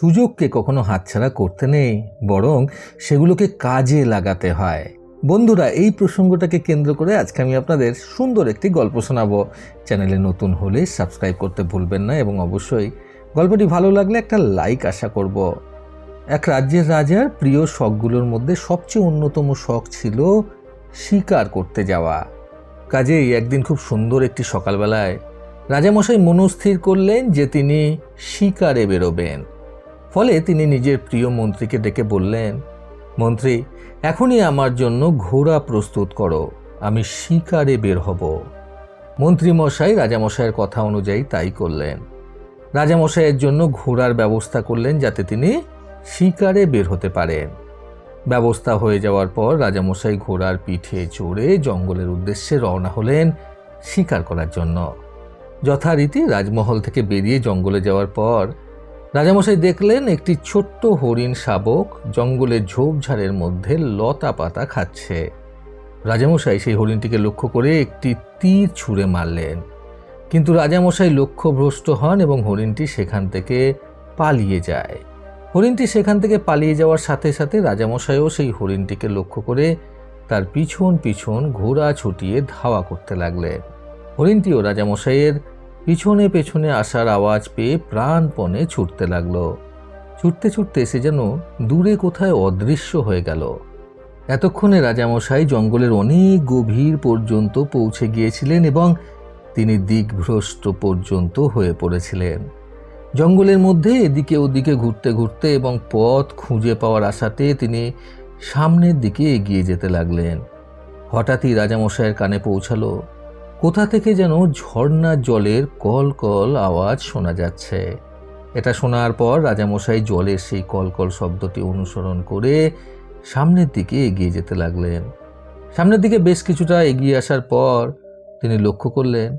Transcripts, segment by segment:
সুযোগকে কখনো হাতছাড়া করতে নেই, বরং সেগুলোকে কাজে লাগাতে হয়। বন্ধুরা, এই প্রসঙ্গটাকে কেন্দ্র করে আজকে আমি আপনাদের সুন্দর একটি গল্প শোনাবো। চ্যানেলে নতুন হলে সাবস্ক্রাইব করতে ভুলবেন না এবং অবশ্যই গল্পটি ভালো লাগলে একটা লাইক আশা করব। এক রাজ্যের রাজার প্রিয় শখগুলোর মধ্যে সবচেয়ে অন্যতম শখ ছিল শিকার করতে যাওয়া। কাজেই একদিন খুব সুন্দর একটি সকালবেলায় রাজামশাই মনস্থির করলেন যে তিনি শিকারে বেরোবেন। ফলে তিনি নিজের প্রিয় মন্ত্রীকে ডেকে বললেন, মন্ত্রী, এখনই আমার জন্য ঘোড়া প্রস্তুত করো, আমি শিকারে বের হব। মন্ত্রীমশাই রাজামশাইয়ের কথা অনুযায়ী তাই করলেন। রাজামশাইয়ের জন্য ঘোড়ার ব্যবস্থা করলেন যাতে তিনি শিকারে বের হতে পারেন। ব্যবস্থা হয়ে যাওয়ার পর রাজামশাই ঘোড়ার পিঠে চড়ে জঙ্গলের উদ্দেশ্যে রওনা হলেন শিকার করার জন্য। যথারীতি রাজমহল থেকে বেরিয়ে জঙ্গলে যাওয়ার পর রাজামশাই দেখলেন একটি ছোট্ট হরিণ শাবক জঙ্গলের ঝোপঝাড়ের মধ্যে লতা পাতা খাচ্ছে। রাজামশাই সেই হরিণটিকে লক্ষ্য করে একটি তীর ছুঁড়ে মারলেন। কিন্তু রাজামশাই লক্ষ্যভ্রষ্ট হন এবং হরিণটি সেখান থেকে পালিয়ে যায়। হরিণটি সেখান থেকে পালিয়ে যাওয়ার সাথে সাথে রাজামশাইও সেই হরিণটিকে লক্ষ্য করে তার পিছন পিছন ঘোড়া ছুটিয়ে ধাওয়া করতে লাগলেন। হরিণটিও রাজামশাইয়ের পিছনে পেছনে আসার আওয়াজ পেয়ে প্রাণপণে ছুটতে লাগল। ছুটতে ছুটতে সে যেন দূরে কোথায় অদৃশ্য হয়ে গেল। এতক্ষণে রাজামশাই জঙ্গলের অনেক গভীর পর্যন্ত পৌঁছে গিয়েছিলেন এবং তিনি দিকভ্রষ্ট পর্যন্ত হয়ে পড়েছিলেন। জঙ্গলের মধ্যে এদিকে ওদিকে ঘুরতে ঘুরতে এবং পথ খুঁজে পাওয়ার আশাতে তিনি সামনের দিকে এগিয়ে যেতে লাগলেন। হঠাৎই রাজামশাইয়ের কানে পৌঁছালো। কোথা থেকে যেন ঝর্ণার জলের কল কল আওয়াজ শোনা যাচ্ছে। এটা শোনার পর রাজামশাই জলের সেই কলকল শব্দটি অনুসরণ করে সামনের দিকে এগিয়ে যেতে লাগলেন। সামনের দিকে বেশ কিছুটা এগিয়ে আসার পর তিনি লক্ষ্য করলেন,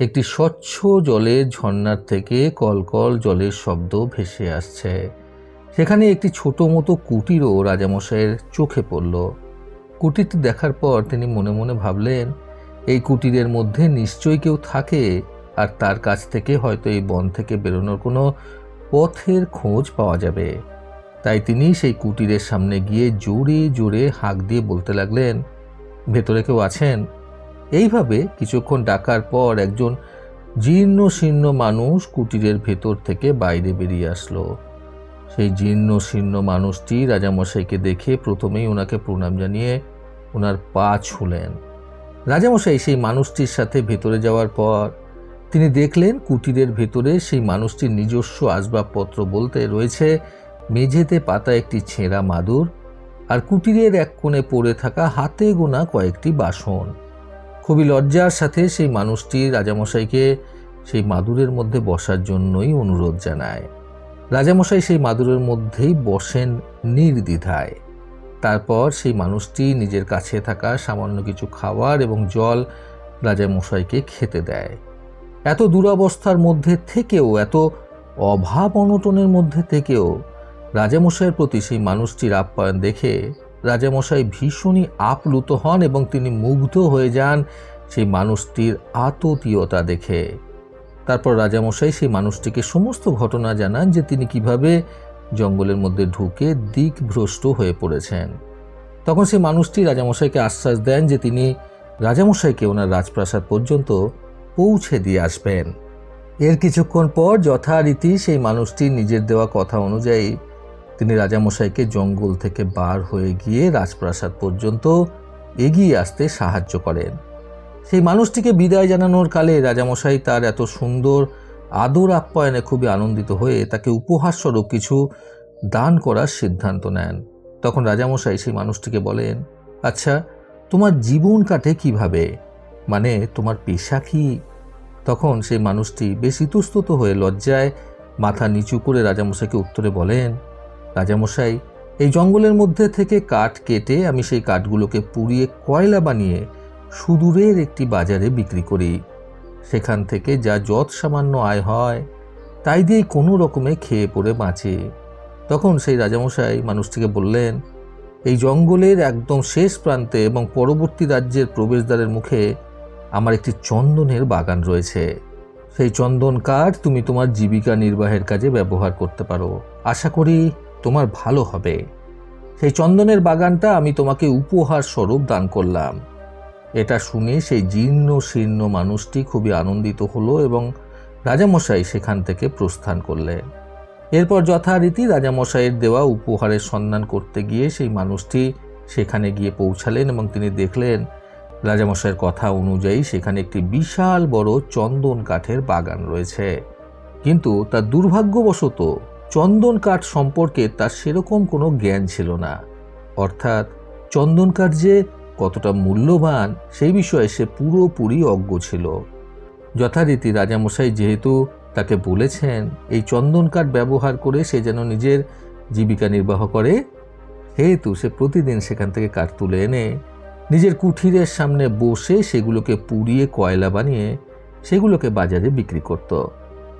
একটি স্বচ্ছ জলের ঝর্ণার থেকে কলকল জলের শব্দ ভেসে আসছে। সেখানে একটি ছোট মতো কুটিরও রাজামশাইয়ের চোখে পড়ল। কুটিরটি দেখার পর তিনি মনে মনে ভাবলেন এই কুটিরের মধ্যে নিশ্চয়ই কেউ থাকে, আর তার কাছ থেকে হয়তো এই বন থেকে বেরোনোর কোনো পথের খোঁজ পাওয়া যাবে। তাই তিনি সেই কুটিরের সামনে গিয়ে জোরে জোরে হাঁক দিয়ে বলতে লাগলেন, ভেতরে কেউ আছেন? এইভাবে কিছুক্ষণ ডাকার পর একজন জীর্ণ শীর্ণ মানুষ কুটিরের ভেতর থেকে বাইরে বেরিয়ে আসলো। সেই জীর্ণ শীর্ণ মানুষটি রাজামশাইকে দেখে প্রথমেই ওনাকে প্রণাম জানিয়ে ওনার পা ছুলেন। রাজামশাই সেই মানুষটির সাথে ভেতরে যাওয়ার পর তিনি দেখলেন কুটিরের ভেতরে সেই মানুষটির নিজস্ব আসবাবপত্র বলতে রয়েছে মেঝেতে পাতা একটি ছেঁড়া মাদুর আর কুটিরের এক কোণে পড়ে থাকা হাতে গোনা কয়েকটি বাসন। খুবই লজ্জার সাথে সেই মানুষটি রাজামশাইকে সেই মাদুরের মধ্যে বসার জন্যই অনুরোধ জানায়। রাজামশাই সেই মাদুরের মধ্যেই বসেন নির্দ্বিধায়। তারপর সেই মানুষটি নিজের কাছে থাকা সামান্য কিছু খাবার এবং জল রাজামশাইকে খেতে দেয়। এত দুরবস্থার মধ্যে থেকেও, এত অভাব অনটনের মধ্যে থেকেও রাজামশাইয়ের প্রতি সেই মানুষটির আপ্যায়ন দেখে রাজামশাই ভীষণই আপ্লুত হন এবং তিনি মুগ্ধ হয়ে যান সেই মানুষটির আততীয়তা দেখে। তারপর রাজামশাই সেই মানুষটিকে সমস্ত ঘটনা জানান যে তিনি কীভাবে জঙ্গলের মধ্যে ঢুকে দিকভ্রষ্ট হয়ে পড়েছেন। তখন সেই মানুষটি রাজামশাইকে আশ্বাস দেন যে তিনি রাজামশাইকে ওনার রাজপ্রাসাদ পর্যন্ত পৌঁছে দিয়ে আসবেন। এর কিছুক্ষণ পর যথারীতি সেই মানুষটি নিজের দেওয়া কথা অনুযায়ী তিনি রাজামশাইকে জঙ্গল থেকে বার হয়ে গিয়ে রাজপ্রাসাদ পর্যন্ত এগিয়ে আসতে সাহায্য করেন। সেই মানুষটিকে বিদায় জানানোর কালে রাজামশাই তার এত সুন্দর আদর আপ্যায়নে খুবই আনন্দিত হয়ে তাকে উপহার স্বরূপ কিছু দান করার সিদ্ধান্ত নেন। তখন রাজামশাই সেই মানুষটিকে বলেন আচ্ছা তোমার জীবন কাটে কীভাবে? মানে তোমার পেশা কি? তখন সেই মানুষটি বেশ ইতস্তত হয়ে লজ্জায় মাথা নিচু করে রাজামশাইকে উত্তরে বলেন, রাজামশাই, এই জঙ্গলের মধ্যে থেকে কাঠ কেটে আমি সেই কাঠগুলোকে পুড়িয়ে কয়লা বানিয়ে সুদূরের একটি বাজারে বিক্রি করি। সেখান থেকে যা যৎ সামান্য আয় হয়, তাই দিয়েই কোনো রকমে খেয়ে পড়ে বাঁচে। তখন সেই রাজামশাই মানুষটিকে বললেন, এই জঙ্গলের একদম শেষ প্রান্তে এবং পরবর্তী রাজ্যের প্রবেশদ্বারের মুখে আমার একটি চন্দনের বাগান রয়েছে। সেই চন্দন কাঠ তুমি তোমার জীবিকা নির্বাহের কাজে ব্যবহার করতে পারো। আশা করি তোমার ভালো হবে। সেই চন্দনের বাগানটা আমি তোমাকে উপহার স্বরূপ দান করলাম। এটা শুনে সেই জীর্ণ শীর্ণ মানুষটি খুবই আনন্দিত হলো এবং রাজামশাই সেখান থেকে প্রস্থান করলেন। এরপর যথারীতি রাজামশাইয়ের দেওয়া উপহারের সন্ধান করতে গিয়ে সেই মানুষটি সেখানে গিয়ে পৌঁছালেন এবং তিনি দেখলেন, রাজামশাইয়ের কথা অনুযায়ী সেখানে একটি বিশাল বড় চন্দন কাঠের বাগান রয়েছে। কিন্তু তার দুর্ভাগ্যবশত চন্দন কাঠ সম্পর্কে তার সেরকম কোনো জ্ঞান ছিল না। অর্থাৎ চন্দন কাঠ যে কতটা মূল্যবান, সেই বিষয়ে সে পুরোপুরি অজ্ঞ ছিল। যথারীতি রাজামশাই যেহেতু তাকে বলেছেন, এই চন্দন কাঠ ব্যবহার করে সে যেন নিজের জীবিকা নির্বাহ করে সেহেতু সে প্রতিদিন সেখান থেকে কাঠ তুলে এনে নিজের কুঠিরের সামনে বসে সেগুলোকে পুড়িয়ে কয়লা বানিয়ে সেগুলোকে বাজারে বিক্রি করত।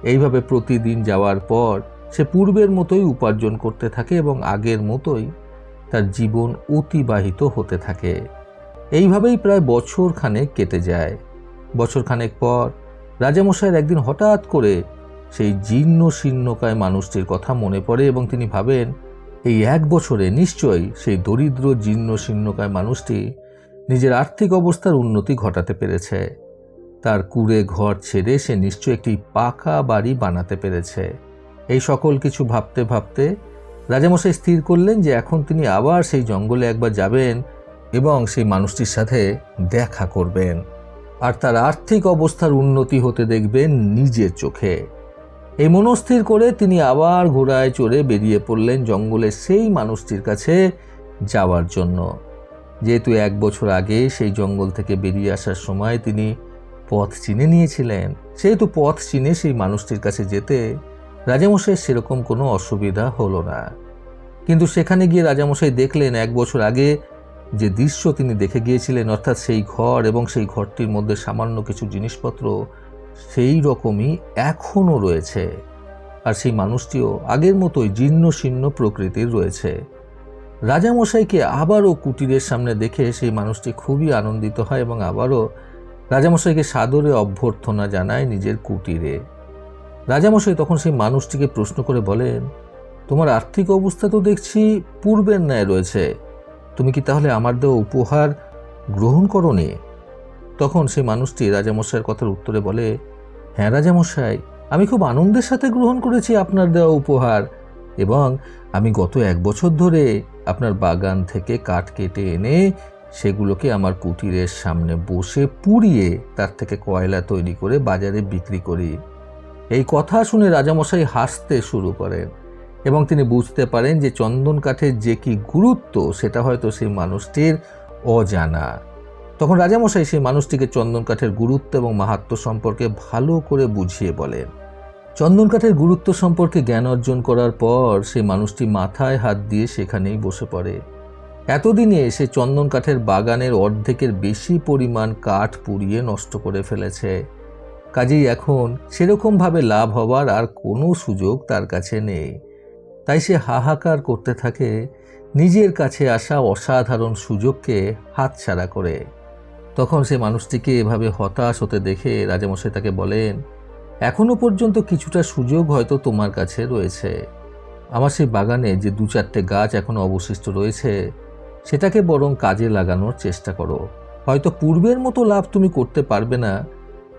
এইভাবে প্রতিদিন যাওয়ার পর সে পূর্বের মতোই উপার্জন করতে থাকে এবং আগের মতোই তার জীবন অতিবাহিত হতে থাকে। এইভাবেই প্রায় বছর খানেক কেটে যায়। বছর খানেক পর রাজামশাইয়ের একদিন হঠাৎ করে সেই জীর্ণ শীর্ণকায় মানুষটির কথা মনে পড়ে এবং তিনি ভাবেন, এই এক বছরে নিশ্চয়ই সেই দরিদ্র জীর্ণ শীর্ণকায় মানুষটি নিজের আর্থিক অবস্থার উন্নতি ঘটাতে পেরেছে। তার কুড়ে ঘর ছেড়ে সে নিশ্চয়ই একটি পাকা বাড়ি বানাতে পেরেছে। এই সকল কিছু ভাবতে ভাবতে রাজামশাই স্থির করলেন যে এখন তিনি আবার সেই জঙ্গলে একবার যাবেন এবং সেই মানুষটির সাথে দেখা করবেন। আর তার আর্থিক অবস্থার উন্নতি হতে দেখবেন নিজের চোখে। এই মনস্থির করে তিনি আবার ঘোড়ায় চড়ে বেরিয়ে পড়লেন জঙ্গলের সেই মানুষটির কাছে যাওয়ার জন্য। যেহেতু এক বছর আগে সেই জঙ্গল থেকে বেরিয়ে আসার সময় তিনি পথ চিনে নিয়েছিলেন, সেহেতু পথ চিনে সেই মানুষটির কাছে যেতে রাজামশাই সেরকম কোনো অসুবিধা হলো না। কিন্তু সেখানে গিয়ে রাজামশাই দেখলেন, এক বছর আগে যে দৃশ্য তিনি দেখে গিয়েছিলেন, অর্থাৎ সেই ঘর এবং সেই ঘরটির মধ্যে সামান্য কিছু জিনিসপত্র, সেই রকমই এখনও রয়েছে। আর সেই মানুষটিও আগের মতোই জীর্ণ শীর্ণ প্রকৃতির রয়েছে। রাজামশাইকে আবারও কুটিরের সামনে দেখে সেই মানুষটি খুবই আনন্দিত হয় এবং আবারও রাজামশাইকে সাদরে অভ্যর্থনা জানায় নিজের কুটিরে। রাজামশাই তখন সেই মানুষটিকে প্রশ্ন করে বলেন, তোমার আর্থিক অবস্থা তো দেখছি পূর্বের ন্যায় রয়েছে। তুমি কি তাহলে আমার দেওয়া উপহার গ্রহণ করনি? তখন সেই মানুষটি রাজামশাইয়ের কথার উত্তরে বলে হ্যাঁ রাজামশাই, আমি খুব আনন্দের সাথে গ্রহণ করেছি আপনার দেওয়া উপহার এবং আমি গত এক বছর ধরে আপনার বাগান থেকে কাঠ কেটে এনে সেগুলোকে আমার কুটিরের সামনে বসে পুড়িয়ে তার থেকে কয়লা তৈরি করে বাজারে বিক্রি করি। এই কথা শুনে রাজামশাই হাসতে শুরু করেন। এবং তিনি বুঝতে পারেন যে চন্দন কাঠের যে কি গুরুত্ব, সেটা হয়তো সেই মানুষটির অজানা। তখন রাজামশাই সেই মানুষটিকে চন্দন কাঠের গুরুত্ব এবং মাহাত্ম সম্পর্কে ভালো করে বুঝিয়ে বলেন। চন্দন কাঠের গুরুত্ব সম্পর্কে জ্ঞান অর্জন করার পর সেই মানুষটি মাথায় হাত দিয়ে সেখানেই বসে পড়ে। এতদিনে সে চন্দন কাঠের বাগানের অর্ধেকের বেশি পরিমাণ কাঠ পুড়িয়ে নষ্ট করে ফেলেছে। কাজেই এখন সেরকমভাবে লাভ হওয়ার আর কোনো সুযোগ তার কাছে নেই। তাই সে হাহাকার করতে থাকে নিজের কাছে আসা অসাধারণ সুযোগকে হাতছাড়া করে। তখন সে মানুষটিকে এভাবে হতাশ হতে দেখে রাজামশাই তাকে বলেন, এখনও পর্যন্ত কিছুটা সুযোগ হয়তো তোমার কাছে রয়েছে। আমার সেই বাগানে যে দু চারটে গাছ এখনও অবশিষ্ট রয়েছে, সেটাকে বরং কাজে লাগানোর চেষ্টা করো। হয়তো পূর্বের মতো লাভ তুমি করতে পারবে না,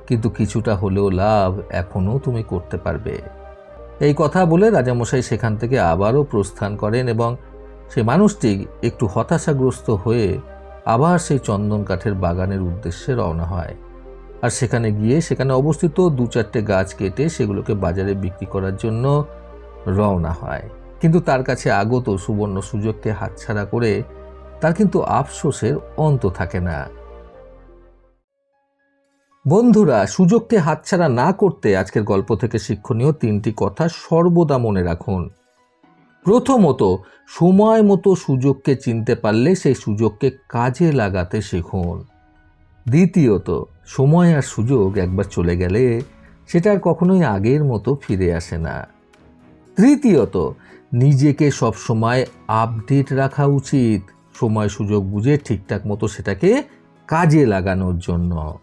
কিন্তু কিছুটা হলেও লাভ এখনও তুমি করতে পারবে। এই কথা বলে রাজামশাই সেখান থেকে আবারও প্রস্থান করেন এবং সে মানুষটি একটু হতাশাগ্রস্ত হয়ে আবার সেই চন্দন কাঠের বাগানের উদ্দেশ্যে রওনা হয়। আর সেখানে গিয়ে সেখানে অবস্থিত দু চারটে গাছ কেটে সেগুলোকে বাজারে বিক্রি করার জন্য রওনা হয়। কিন্তু তার কাছে আগত সুবর্ণ সুযোগকে হাতছাড়া করে তার কিন্তু আফসোসের অন্ত থাকে না। বন্ধুরা, সুযোগকে হাতছাড়া না করতে আজকের গল্প থেকে শিক্ষণীয় তিনটি কথা সর্বদা মনে রাখুন। প্রথমত, সময় মতো সুযোগকে চিনতে পারলে সেই সুযোগকে কাজে লাগাতে শিখুন। দ্বিতীয়ত, সময় আর সুযোগ একবার চলে গেলে সেটা আর কখনোই আগের মতো ফিরে আসে না। তৃতীয়ত, নিজেকে সবসময় আপডেট রাখা উচিত। সময় সুযোগ বুঝে ঠিকঠাক মতো সেটাকে কাজে লাগানোর জন্য।